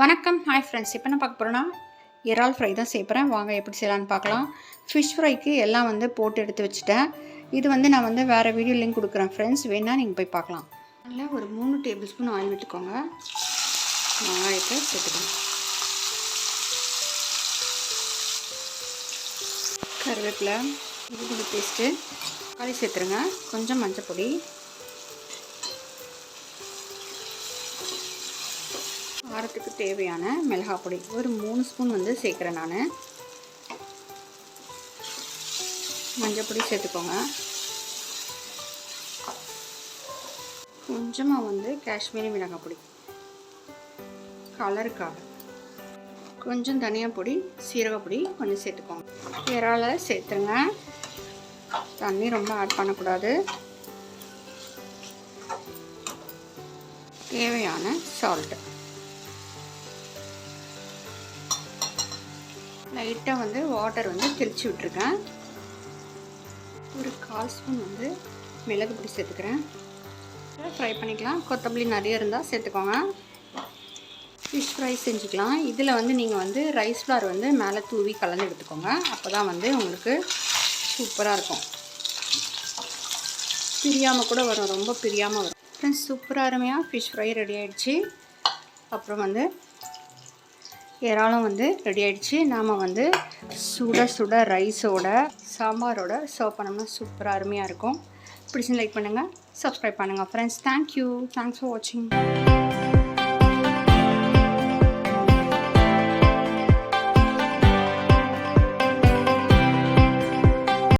வணக்கம். Hi friends இப்போ நான் பார்க்க போகிறேன்னா இறால் ஃப்ரை தான் செய்கிறேன் வாங்க எப்படி செய்யலான்னு பார்க்கலாம். ஃபிஷ் ஃப்ரைக்கு எல்லாம் வந்து போட்டு எடுத்து வச்சுட்டேன். இது வந்து நான் வந்து வேறு வீடியோ லிங்க் கொடுக்குறேன் ஃப்ரெண்ட்ஸ் வேணால் நீங்கள் போய் பார்க்கலாம். அதில் ஒரு மூணு டேபிள் ஸ்பூன் ஆயில் விட்டுக்கோங்க வெங்காயத்தை சேர்த்துக்கோங்க கருவேப்பிலை இஞ்சி பேஸ்ட்டு தக்காளி சேர்த்துருங்க. கொஞ்சம் மஞ்சள் பொடி. காரத்துக்கு தேவையான மிளகாய் பொடி. ஒரு மூணு ஸ்பூன் வந்து சேர்க்குறேன் நான். மஞ்சள் பொடி சேர்த்துக்கோங்க. கொஞ்சமாக வந்து காஷ்மீரி மிளகாய் பொடி. கலருக்காக. கொஞ்சம் தனியாக பொடி சீரகப்பொடி பொடி கொஞ்சம் சேர்த்துக்கோங்க. இறால சேர்த்துருங்க. தண்ணி ரொம்ப ஆட் பண்ணக்கூடாது. தேவையான சால்ட்டு லைட்டாக வந்து வாட்டர் வந்து தெளித்து விட்டுருக்கேன். ஒரு கால் ஸ்பூன் வந்து மிளகு பொடி சேர்த்துக்கிறேன். ஃப்ரை பண்ணிக்கலாம். கொத்தமல்லி நிறைய இருந்தால் சேர்த்துக்கோங்க. ஃபிஷ் ஃப்ரை செஞ்சுக்கலாம். இதில் வந்து நீங்கள் வந்து ரைஸ் ஃப்ளார் வந்து மேலே தூவி கலந்து எடுத்துக்கோங்க. அப்போ தான் வந்து உங்களுக்கு சூப்பராக இருக்கும். பிரியாமல் கூட வரும். ரொம்ப பிரியாமல் வரும். ஃப்ரெண்ட்ஸ் சூப்பராக அருமையாக ஃபிஷ் ஃப்ரை ரெடி ஆகிடுச்சு அப்புறம் வந்து இறாலும் வந்து ரெடி ஆகிடுச்சு நாம் வந்து சுட சுட ரைஸோட சாம்பாரோட சர்வ் பண்ணோம்னா சூப்பராக அருமையாக இருக்கும். பிடிச்சி லைக் பண்ணுங்கள் சப்ஸ்கிரைப் பண்ணுங்கள் ஃப்ரெண்ட்ஸ் தேங்க்யூ தேங்க்ஸ் ஃபார் வாட்சிங்